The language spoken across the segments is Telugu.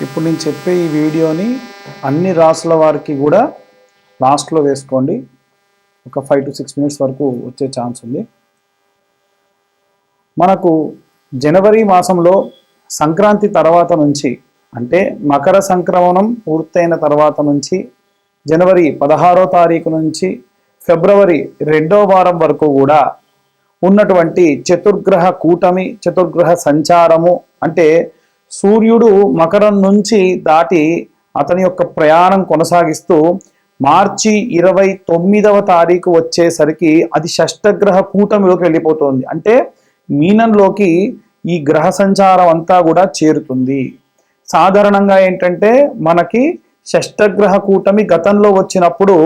ఇప్పుడు నేను చెప్పే ఈ వీడియోని అన్ని రాసుల వారికి కూడా లాస్ట్లో వేసుకోండి. ఒక ఫైవ్ టు సిక్స్ మినిట్స్ వరకు వచ్చే ఛాన్స్ ఉంది. మనకు జనవరి మాసంలో సంక్రాంతి తర్వాత నుంచి అంటే మకర సంక్రమణం పూర్తయిన తర్వాత నుంచి జనవరి పదహారో తారీఖు నుంచి ఫిబ్రవరి రెండో వారం వరకు కూడా ఉన్నటువంటి చతుర్గ్రహ కూటమి చతుర్గ్రహ సంచారము అంటే సూర్యుడు మకరం నుంచి దాటి అతని యొక్క ప్రయాణం కొనసాగిస్తూ మార్చి ఇరవై తొమ్మిదవ తారీఖు వచ్చేసరికి అది షష్టగ్రహ కూటమిలోకి వెళ్ళిపోతుంది. అంటే మీనంలోకి ఈ గ్రహ సంచారం అంతా కూడా చేరుతుంది. సాధారణంగా ఏంటంటే మనకి షష్టగ్రహ కూటమి గతంలో వచ్చినప్పుడు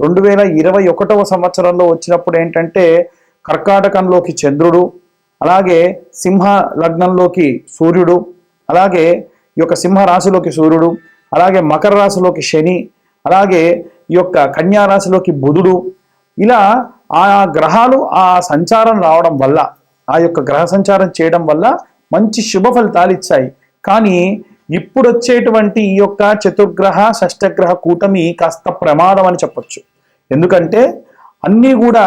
రెండు వేల ఇరవై ఒకటవ సంవత్సరంలో వచ్చినప్పుడు ఏంటంటే కర్కాటకంలోకి చంద్రుడు అలాగే సింహ లగ్నంలోకి సూర్యుడు అలాగే ఈ యొక్క సింహ రాశిలోకి సూర్యుడు అలాగే మకర రాశిలోకి శని అలాగే ఈ యొక్క కన్యా రాశిలోకి బుధుడు ఇలా ఆ గ్రహాలు ఆ సంచారం రావడం వల్ల ఆ యొక్క గ్రహ సంచారం చేయడం వల్ల మంచి శుభ ఫలితాలు ఇచ్చాయి. కానీ ఇప్పుడు వచ్చేటువంటి ఈ యొక్క చతుర్గ్రహ షష్టగ్రహ కూటమి కాస్త ప్రమాదం అని చెప్పొచ్చు. ఎందుకంటే అన్నీ కూడా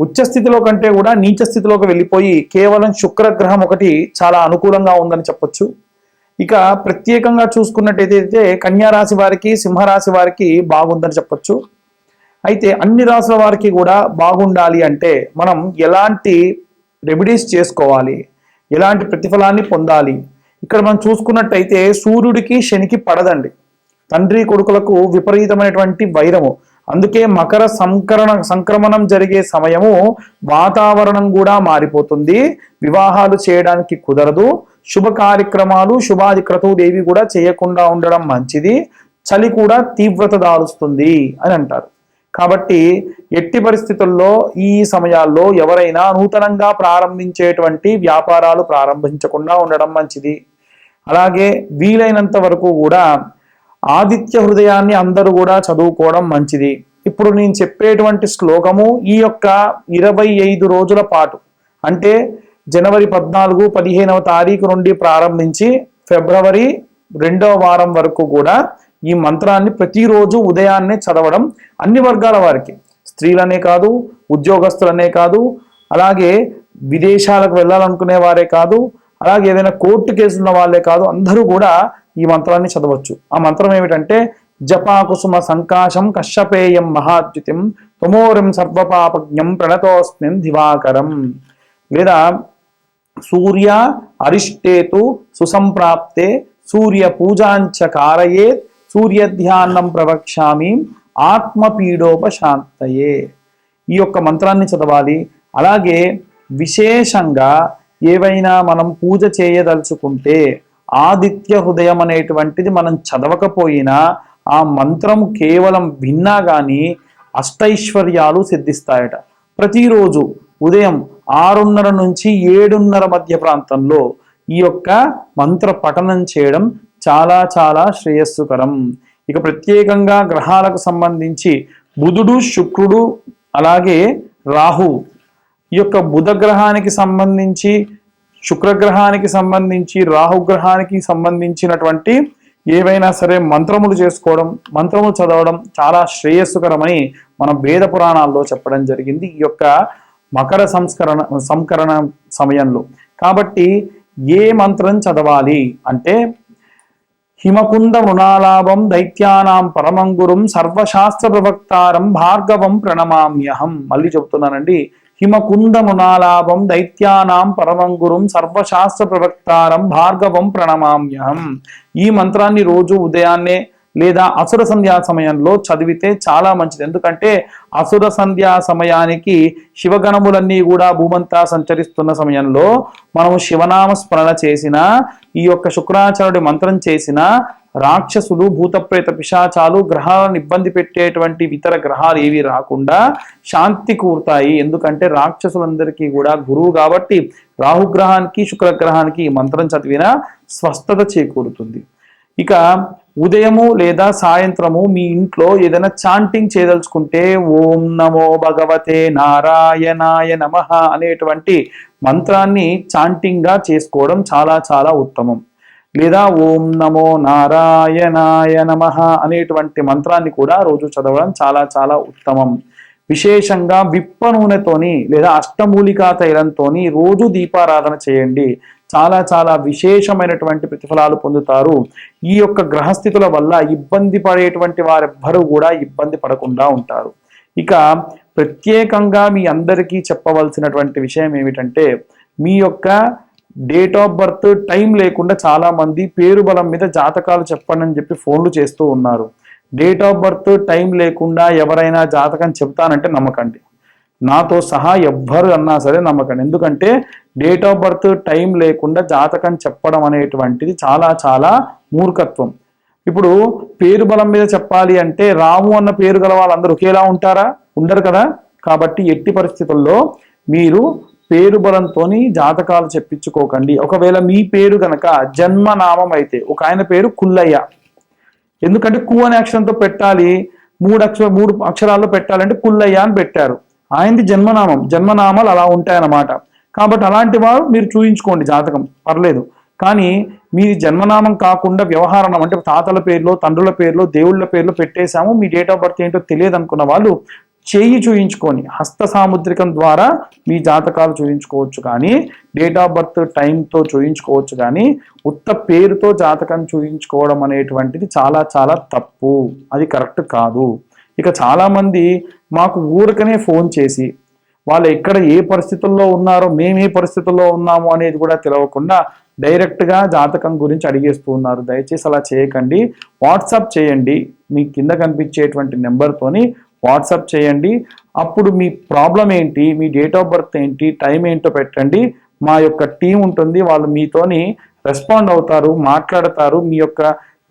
ఉచ్చ స్థితిలో కంటే కూడా నీచ స్థితిలోకి వెళ్ళిపోయి కేవలం శుక్రగ్రహం ఒకటి చాలా అనుకూలంగా ఉందని చెప్పొచ్చు. ఇక ప్రత్యేకంగా చూసుకున్నట్టయితే కన్యా రాశి వారికి సింహరాశి వారికి బాగుందని చెప్పొచ్చు. అయితే అన్ని రాశుల వారికి కూడా బాగుండాలి అంటే మనం ఎలాంటి రెమెడీస్ చేసుకోవాలి? ఎలాంటి ప్రతిఫలాన్ని పొందాలి? ఇక్కడ మనం చూసుకున్నట్టయితే సూర్యుడికి శనికి పడదండి. తండ్రి కొడుకులకు విపరీతమైనటువంటి వైరము. అందుకే మకర సంకరణ సంక్రమణం జరిగే సమయము వాతావరణం కూడా మారిపోతుంది. వివాహాలు చేయడానికి కుదరదు. శుభ కార్యక్రమాలు శుభాది క్రతువులేవి కూడా చేయకుండా ఉండడం మంచిది. చలి కూడా తీవ్రత దాలుస్తుంది అని అంటారు. కాబట్టి ఎట్టి పరిస్థితుల్లో ఈ సమయాల్లో ఎవరైనా నూతనంగా ప్రారంభించేటువంటి వ్యాపారాలు ప్రారంభించకుండా ఉండడం మంచిది. అలాగే వీలైనంత వరకు కూడా ఆదిత్య హృదయాన్ని అందరూ కూడా చదువుకోవడం మంచిది. ఇప్పుడు నేను చెప్పేటువంటి శ్లోకము ఈ యొక్క ఇరవై ఐదు రోజుల పాటు అంటే జనవరి పద్నాలుగు పదిహేనవ తారీఖు నుండి ప్రారంభించి ఫిబ్రవరి రెండవ వారం వరకు కూడా ఈ మంత్రాన్ని ప్రతిరోజు ఉదయాన్నే చదవడం అన్ని వర్గాల వారికి. స్త్రీలనే కాదు ఉద్యోగస్తులనే కాదు అలాగే విదేశాలకు వెళ్ళాలనుకునే వారే కాదు అలాగే ఏదైనా కోర్టు కేసు ఉన్న వాళ్ళే కాదు అందరూ కూడా ఈ మంత్రాన్ని చదవచ్చు. ఆ మంత్రం ఏమిటంటే జపాకుసుమ సంకాశం కశ్యపేయం మహాద్యుతిం తమోరం సర్వపాపజ్ఞం ప్రణతోస్మిన్ దివాకరం. లేదా సూర్య అరిష్టేతు సుసంప్రాప్తే సూర్య పూజాంచ కారయేత్ సూర్యధ్యానం ప్రవక్ష్యామి ఆత్మపీడోపశాంతయే. ఈ యొక్క మంత్రాన్ని చదవాలి. అలాగే విశేషంగా ఏవైనా మనం పూజ చేయదలుచుకుంటే ఆదిత్య హృదయం అనేటువంటిది మనం చదవకపోయినా ఆ మంత్రం కేవలం విన్నా కానీ అష్టైశ్వర్యాలు సిద్ధిస్తాయట. ప్రతిరోజు ఉదయం ఆరున్నర నుంచి ఏడున్నర మధ్య ప్రాంతంలో ఈ యొక్క మంత్ర పఠనం చేయడం చాలా చాలా శ్రేయస్సుకరం. ఇక ప్రత్యేకంగా గ్రహాలకు సంబంధించి బుధుడు శుక్రుడు అలాగే రాహు ఈ యొక్క బుధ గ్రహానికి సంబంధించి శుక్రగ్రహానికి సంబంధించి రాహుగ్రహానికి సంబంధించినటువంటి ఏవైనా సరే మంత్రములు చేసుకోవడం మంత్రములు చదవడం చాలా శ్రేయస్సుకరమని మన వేద పురాణాల్లో చెప్పడం జరిగింది. ఈ యొక్క మకర సంస్కరణ సంకరణ సమయంలో. కాబట్టి ఏ మంత్రం చదవాలి అంటే హిమకుంద మృణాలాభం దైత్యానాం పరమంగురం సర్వశాస్త్ర ప్రవక్తారం భార్గవం ప్రణమామ్యహం. మళ్ళీ చెబుతున్నానండి హిమకుంద మృణాలాభం దైత్యానాం పరమం గురుం సర్వశాస్త్ర ప్రవక్తారం భార్గవం ప్రణమామ్యహం ఈ మంత్రాన్ని రోజు ఉదయాన్నే లేదా అసుర సంధ్యా సమయంలో చదివితే చాలా మంచిది. ఎందుకంటే అసుర సంధ్యా సమయానికి శివగణములన్నీ కూడా భూమంతా సంచరిస్తున్న సమయంలో మనము శివనామ స్మరణ చేసిన ఈ యొక్క శుక్రాచార్యుడి మంత్రం చేసిన రాక్షసులు భూతప్రేత పిశాచాలు గ్రహాలను ఇబ్బంది పెట్టేటువంటి ఇతర గ్రహాలు ఏవి రాకుండా శాంతి కూరుతాయి. ఎందుకంటే రాక్షసులందరికీ కూడా గురువు కాబట్టి రాహుగ్రహానికి శుక్రగ్రహానికి ఈ మంత్రం చదివిన స్వస్థత చేకూరుతుంది. ఇక ఉదయము లేదా సాయంత్రము మీ ఇంట్లో ఏదైనా చాంటింగ్ చేయదలుచుకుంటే ఓం నమో భగవతే నారాయణాయ నమ అనేటువంటి మంత్రాన్ని చాంటింగ్గా చేసుకోవడం చాలా చాలా ఉత్తమం. లేదా ఓం నమో నారాయణాయ నమ అనేటువంటి మంత్రాన్ని కూడా రోజు చదవడం చాలా చాలా ఉత్తమం. విశేషంగా విప్ప నూనెతోని లేదా అష్టమూలికా తైలంతోని రోజు దీపారాధన చేయండి. చాలా చాలా విశేషమైనటువంటి ప్రతిఫలాలు పొందుతారు. ఈ యొక్క గ్రహస్థితుల వల్ల ఇబ్బంది పడేటువంటి వారెవ్వరూ కూడా ఇబ్బంది పడకుండా ఉంటారు. ఇక ప్రత్యేకంగా మీ అందరికీ చెప్పవలసినటువంటి విషయం ఏమిటంటే మీ యొక్క డేట్ ఆఫ్ బర్త్ టైం లేకుండా చాలా మంది పేరు బలం మీద జాతకాలు చెప్పండి అని చెప్పి ఫోన్లు చేస్తూ ఉన్నారు. డేట్ ఆఫ్ బర్త్ టైం లేకుండా ఎవరైనా జాతకం చెప్తానంటే నమ్మకండి. నాతో సహా ఎవ్వరు అన్నా సరే నమ్మకండి. ఎందుకంటే డేట్ ఆఫ్ బర్త్ టైం లేకుండా జాతకం చెప్పడం అనేటువంటిది చాలా చాలా మూర్ఖత్వం. ఇప్పుడు పేరు బలం మీద చెప్పాలి అంటే రాము అన్న పేరు గల వాళ్ళందరూ ఒకేలా ఉంటారా? ఉండరు కదా? కాబట్టి ఎట్టి పరిస్థితుల్లో మీరు పేరు బలంతోని జాతకాలు చెప్పించుకోకండి. ఒకవేళ మీ పేరు గనక జన్మనామం అయితే ఒక ఆయన పేరు కుల్లయ్య. ఎందుకంటే కు అనే అక్షరంతో పెట్టాలి మూడు అక్షర మూడు అక్షరాల్లో పెట్టాలంటే కుల్లయ్య అని పెట్టారు. ఆయనది జన్మనామం జన్మనామాలు అలా ఉంటాయన్నమాట. కాబట్టి అలాంటి వారు మీరు చూయించుకోండి జాతకం పర్లేదు. కానీ మీ జన్మనామం కాకుండా వ్యవహారం అంటే తాతల పేర్లో తండ్రుల పేర్లో దేవుళ్ళ పేర్లో పెట్టేశాము మీ డేట్ ఆఫ్ బర్త్ ఏంటో తెలియదు అనుకున్న వాళ్ళు చేయి చూయించుకొని హస్త సాముద్రికం ద్వారా మీ జాతకాలు చూయించుకోవచ్చు కానీ డేట్ ఆఫ్ బర్త్ టైంతో చూయించుకోవచ్చు కానీ ఉత్త పేరుతో జాతకం చూయించుకోవడం అనేటువంటిది చాలా చాలా తప్పు. అది కరెక్ట్ కాదు. ఇక చాలామంది మాకు ఊరికనే ఫోన్ చేసి వాళ్ళు ఎక్కడ ఏ పరిస్థితుల్లో ఉన్నారో మేము ఏ పరిస్థితుల్లో ఉన్నాము అనేది కూడా తెలియకుండా డైరెక్ట్గా జాతకం గురించి అడిగేస్తూ ఉన్నారు. దయచేసి అలా చేయకండి. వాట్సాప్ చేయండి. మీ కింద కనిపించేటువంటి నెంబర్తోని వాట్సాప్ చేయండి. అప్పుడు మీ ప్రాబ్లం ఏంటి? మీ డేట్ ఆఫ్ బర్త్ ఏంటి? టైం ఏంటో పెట్టండి. మా యొక్క టీం ఉంటుంది. వాళ్ళు మీతోని రెస్పాండ్ అవుతారు మాట్లాడతారు. మీ యొక్క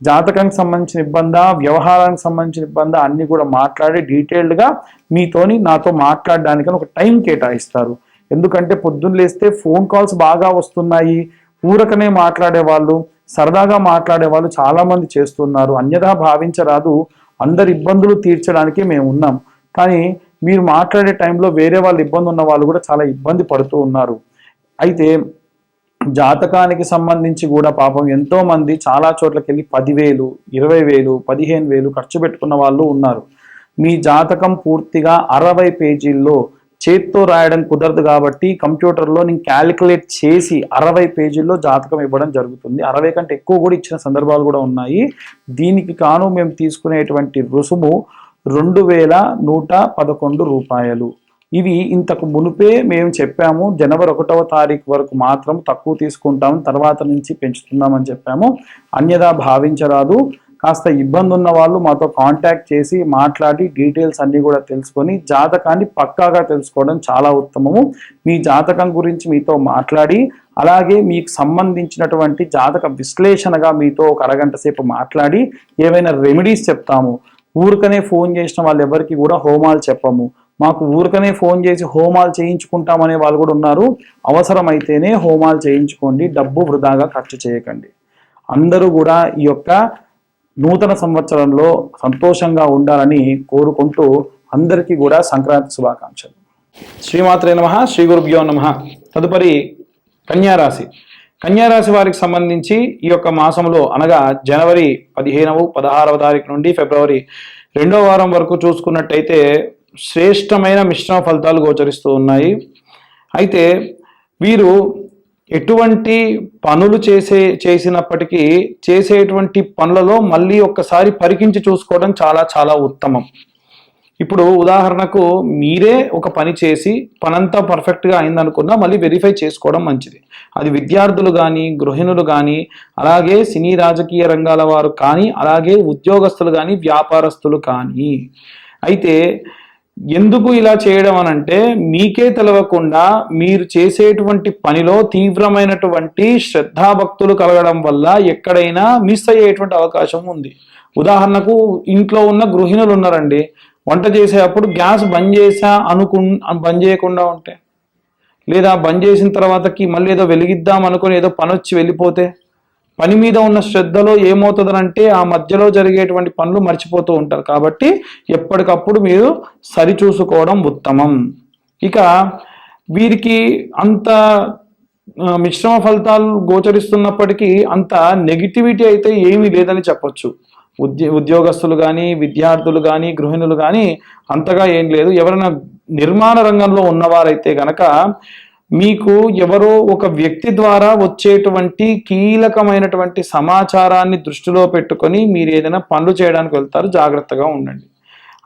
జాతకానికి సంబంధించిన ఇబ్బంది వ్యవహారానికి సంబంధించిన ఇబ్బంది అన్ని కూడా మాట్లాడి డీటెయిల్డ్గా మీతోని నాతో మాట్లాడడానికి ఒక టైం కేటాయిస్తారు. ఎందుకంటే పొద్దున్న లేస్తే ఫోన్ కాల్స్ బాగా వస్తున్నాయి. ఊరకనే మాట్లాడే వాళ్ళు సరదాగా మాట్లాడే వాళ్ళు చాలామంది చేస్తున్నారు. అన్యథా భావించరాదు. అందరి ఇబ్బందులు తీర్చడానికి మేము ఉన్నాం. కానీ మీరు మాట్లాడే టైంలో వేరే వాళ్ళు ఇబ్బంది ఉన్న వాళ్ళు కూడా చాలా ఇబ్బంది పడుతూ ఉన్నారు. అయితే జాతకానికి సంబంధించి కూడా పాపం ఎంతో మంది చాలా చోట్లకి వెళ్ళి పదివేలు ఇరవై వేలు పదిహేను వేలు ఖర్చు పెట్టుకున్న వాళ్ళు ఉన్నారు. మీ జాతకం పూర్తిగా అరవై పేజీల్లో చేత్తో రాయడం కుదరదు కాబట్టి కంప్యూటర్లో నేను క్యాలిక్యులేట్ చేసి అరవై పేజీల్లో జాతకం ఇవ్వడం జరుగుతుంది. అరవై కంటే ఎక్కువ కూడా ఇచ్చిన సందర్భాలు కూడా ఉన్నాయి. దీనికి కాను మేము తీసుకునేటువంటి రుసుము రెండు వేల నూట పదకొండు రూపాయలు. ఇవి ఇంతకు మునుపే మేము చెప్పాము. జనవరి ఒకటవ తారీఖు వరకు మాత్రం తక్కువ తీసుకుంటాం. తర్వాత నుంచి పెంచుతున్నామని చెప్పాము. అన్యదా భావించరాదు. కాస్త ఇబ్బంది ఉన్న వాళ్ళు మాతో కాంటాక్ట్ చేసి మాట్లాడి డీటెయిల్స్ అన్నీ కూడా తెలుసుకొని జాతకాన్ని పక్కాగా తెలుసుకోవడం చాలా ఉత్తమము. మీ జాతకం గురించి మీతో మాట్లాడి అలాగే మీకు సంబంధించినటువంటి జాతక విశ్లేషణగా మీతో ఒక అరగంట సేపు మాట్లాడి ఏవైనా రెమెడీస్ చెప్తాము. ఊరికనే ఫోన్ చేసిన వాళ్ళు ఎవరికి కూడా హోమాలు చెప్పము. మాకు ఊరికనే ఫోన్ చేసి హోమాలు చేయించుకుంటామనే వాళ్ళు కూడా ఉన్నారు. అవసరమైతేనే హోమాలు చేయించుకోండి డబ్బు వృధాగా ఖర్చు చేయకండి. అందరూ కూడా ఈ యొక్క నూతన సంవత్సరంలో సంతోషంగా ఉండాలని కోరుకుంటూ అందరికీ కూడా సంక్రాంతి శుభాకాంక్షలు. శ్రీమాత్రే నమ శ్రీ గురుభ్యో నమ. తదుపరి కన్యారాశి. కన్యారాశి వారికి సంబంధించి ఈ యొక్క మాసంలో అనగా జనవరి పదిహేనవ పదహారవ తారీఖు నుండి ఫిబ్రవరి రెండవ వారం వరకు చూసుకున్నట్టయితే శ్రేష్టమైన మిశ్రమ ఫలితాలు గోచరిస్తూ ఉన్నాయి. అయితే వీరు ఎటువంటి పనులు చేసే చేసినప్పటికీ చేసేటువంటి పనులలో మళ్ళీ ఒక్కసారి పరికించి చూసుకోవడం చాలా చాలా ఉత్తమం. ఇప్పుడు ఉదాహరణకు మీరే ఒక పని చేసి పనంతా పర్ఫెక్ట్గా అయిందనుకున్నా మళ్ళీ వెరిఫై చేసుకోవడం మంచిది. అది విద్యార్థులు కానీ గృహిణులు కానీ అలాగే సినీ రాజకీయ రంగాల వారు కానీ అలాగే ఉద్యోగస్తులు కానీ వ్యాపారస్తులు కానీ. అయితే ఎందుకు ఇలా చేయడం అనంటే మీకే తెలవకుండా మీరు చేసేటువంటి పనిలో తీవ్రమైనటువంటి శ్రద్ధాభక్తులు కలగడం వల్ల ఎక్కడైనా మిస్ అయ్యేటువంటి అవకాశం ఉంది. ఉదాహరణకు ఇంట్లో ఉన్న గృహిణులు ఉన్నారండి. వంట చేసేటప్పుడు గ్యాస్ బంద్ చేసా అనుకు బంద్ చేయకుండా ఉంటే లేదా బంద్ చేసిన తర్వాతకి మళ్ళీ ఏదో వెలిగిద్దాం అనుకుని ఏదో పని వచ్చి వెళ్ళిపోతే పని మీద ఉన్న శ్రద్ధలో ఏమవుతుందనంటే ఆ మధ్యలో జరిగేటువంటి పనులు మర్చిపోతూ ఉంటారు. కాబట్టి ఎప్పటికప్పుడు మీరు సరిచూసుకోవడం ఉత్తమం. ఇక వీరికి అంత మిశ్రమ ఫలితాలు గోచరిస్తున్నప్పటికీ అంత నెగిటివిటీ అయితే ఏమీ లేదని చెప్పొచ్చు. ఉద్యో ఉద్యోగస్తులు కానీ విద్యార్థులు కానీ గృహిణులు కానీ అంతగా ఏం లేదు. ఎవరైనా నిర్మాణ రంగంలో ఉన్నవారైతే గనక మీకు ఎవరో ఒక వ్యక్తి ద్వారా వచ్చేటువంటి కీలకమైనటువంటి సమాచారాన్ని దృష్టిలో పెట్టుకొని మీరు ఏదైనా పనులు చేయడానికి వెళ్తారు జాగ్రత్తగా ఉండండి.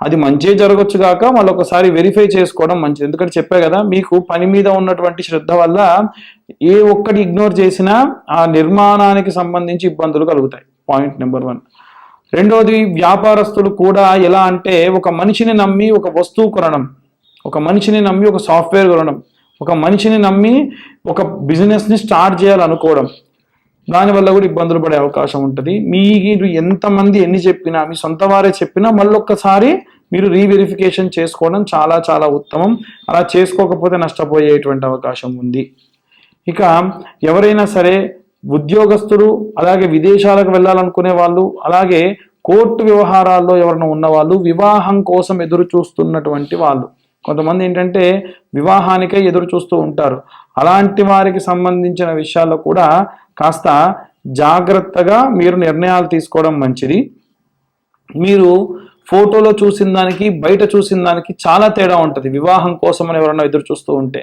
అది మంచి జరగచ్చు కాక మళ్ళీ ఒకసారి వెరిఫై చేసుకోవడం మంచిది. ఎందుకంటే చెప్పే కదా మీకు పని మీద ఉన్నటువంటి శ్రద్ధ వల్ల ఏ ఒక్కటి ఇగ్నోర్ చేసినా ఆ నిర్మాణానికి సంబంధించి ఇబ్బందులు కలుగుతాయి. పాయింట్ నెంబర్ వన్ రెండవది వ్యాపారస్తులు కూడా ఎలా అంటే ఒక మనిషిని నమ్మి ఒక వస్తువు కొనడం ఒక మనిషిని నమ్మి ఒక సాఫ్ట్వేర్ కొనడం. ఒక మనిషిని నమ్మి ఒక బిజినెస్ని స్టార్ట్ చేయాలనుకోవడం దానివల్ల కూడా ఇబ్బందులు పడే అవకాశం ఉంటుంది. మీరు ఎంతమంది ఎన్ని చెప్పినా మీ సొంత వారే చెప్పినా మళ్ళొక్కసారి మీరు రీవెరిఫికేషన్ చేసుకోవడం చాలా చాలా ఉత్తమం. అలా చేసుకోకపోతే నష్టపోయేటువంటి అవకాశం ఉంది. ఇక ఎవరైనా సరే ఉద్యోగస్తులు అలాగే విదేశాలకు వెళ్ళాలనుకునే వాళ్ళు అలాగే కోర్టు వ్యవహారాల్లో ఎవరైనా ఉన్నవాళ్ళు వివాహం కోసం ఎదురు చూస్తున్నటువంటి వాళ్ళు కొంతమంది ఏంటంటే వివాహానికై ఎదురు చూస్తూ ఉంటారు. అలాంటి వారికి సంబంధించిన విషయాల్లో కూడా కాస్త జాగ్రత్తగా మీరు నిర్ణయాలు తీసుకోవడం మంచిది. మీరు ఫోటోలో చూసిన దానికి బయట చూసిన దానికి చాలా తేడా ఉంటుంది. వివాహం కోసం అని ఎవరన్నా ఎదురు చూస్తూ ఉంటే.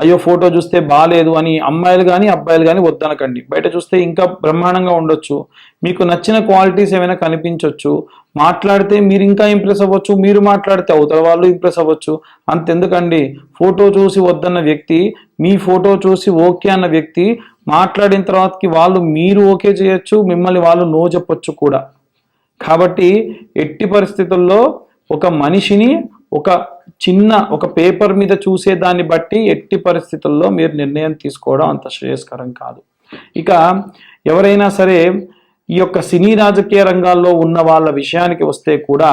అయ్యో ఫోటో చూస్తే బాగాలేదు అని అమ్మాయిలు కానీ అబ్బాయిలు కానీ వద్దనకండి. బయట చూస్తే ఇంకా బ్రహ్మాండంగా ఉండొచ్చు. మీకు నచ్చిన క్వాలిటీస్ ఏమైనా కనిపించవచ్చు మాట్లాడితే మీరు ఇంకా ఇంప్రెస్ అవ్వచ్చు. మీరు మాట్లాడితే అవతల వాళ్ళు ఇంప్రెస్ అవ్వచ్చు. అంతెందుకండి. ఫోటో చూసి వద్దన్న వ్యక్తి మీ ఫోటో చూసి ఓకే అన్న వ్యక్తి మాట్లాడిన తర్వాతకి వాళ్ళు మీరు ఓకే చేయొచ్చు మిమ్మల్ని వాళ్ళు నో చెప్పొచ్చు కూడా. కాబట్టి ఎట్టి పరిస్థితుల్లో ఒక మనిషిని ఒక చిన్న ఒక పేపర్ మీద చూసే దాన్ని బట్టి ఎట్టి పరిస్థితుల్లో మీరు నిర్ణయం తీసుకోవడం అంత శ్రేయస్కరం కాదు. ఇక ఎవరైనా సరే ఈ యొక్క సినీ రాజకీయ రంగాల్లో ఉన్న వాళ్ళ విషయానికి వస్తే కూడా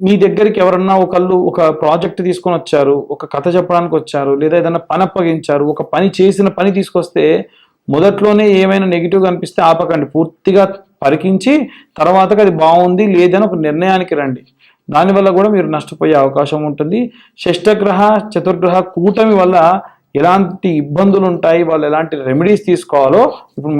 మీ దగ్గరికి ఎవరన్నా ఒకళ్ళు ఒక ప్రాజెక్ట్ తీసుకొని వచ్చారు ఒక కథ చెప్పడానికి వచ్చారు లేదా ఏదైనా పని అప్పగించారు ఒక పని చేసిన పని తీసుకొస్తే మొదట్లోనే ఏమైనా నెగిటివ్ అనిపిస్తే ఆపకండి. పూర్తిగా పరికించి తర్వాతకి అది బాగుంది లేదని ఒక నిర్ణయానికి రండి. దానివల్ల కూడా మీరు నష్టపోయే అవకాశం ఉంటుంది. షష్టగ్రహ చతుర్గ్రహ కూటమి వల్ల ఎలాంటి ఇబ్బందులు ఉంటాయి వాళ్ళు ఎలాంటి రెమెడీస్ తీసుకోవాలో ఇప్పుడు